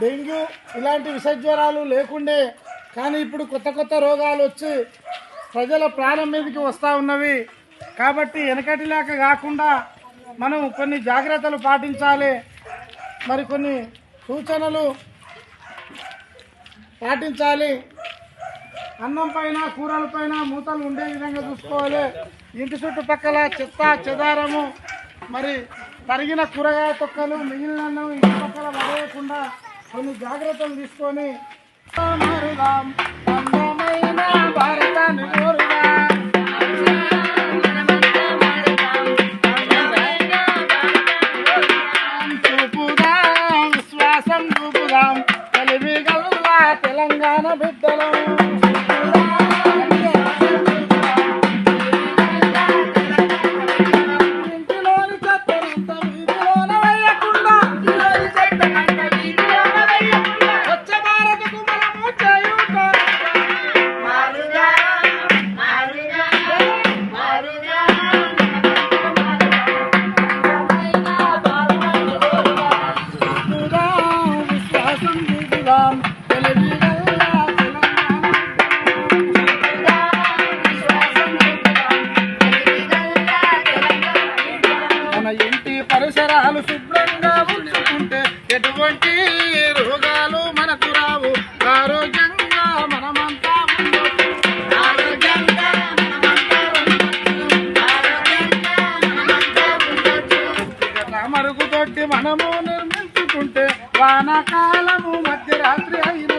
Dengue ఇలాంటి విషజ్వరాలు లేకుండే కానీ ఇప్పుడు కొత్త కొత్త రోగాలు వచ్చి ప్రజల ప్రాణం మీదకి వస్తూ ఉన్నవి. కాబట్టి వెనకటిలాక కాకుండా మనం కొన్ని జాగ్రత్తలు పాటించాలి. మరి కొన్ని సూచనలు పాటించాలి. అన్నం పైన కూరల పైన మూతలు ఉండే విధంగా చూసుకోవాలి. ఇంటి చుట్టుపక్కల చెత్త చెదారము మరి తరిగిన కూరగాయ తొక్కలు మిగిలిన అన్నం ఇంటి పక్కల పడేయకుండా కొన్ని జాగ్రత్తలు తీసుకొని మారుదాం పరిసరాలు శుభ్రంగా ఉంచుకుంటే ఎటువంటి రోగాలు మనకు రావు. ఆరోగ్యంగా మనమంతా ఉండొచ్చు. ఆరోగ్యంగా మనము నిర్మించుకుంటే వానాకాలము మధ్యరాత్రి అయిన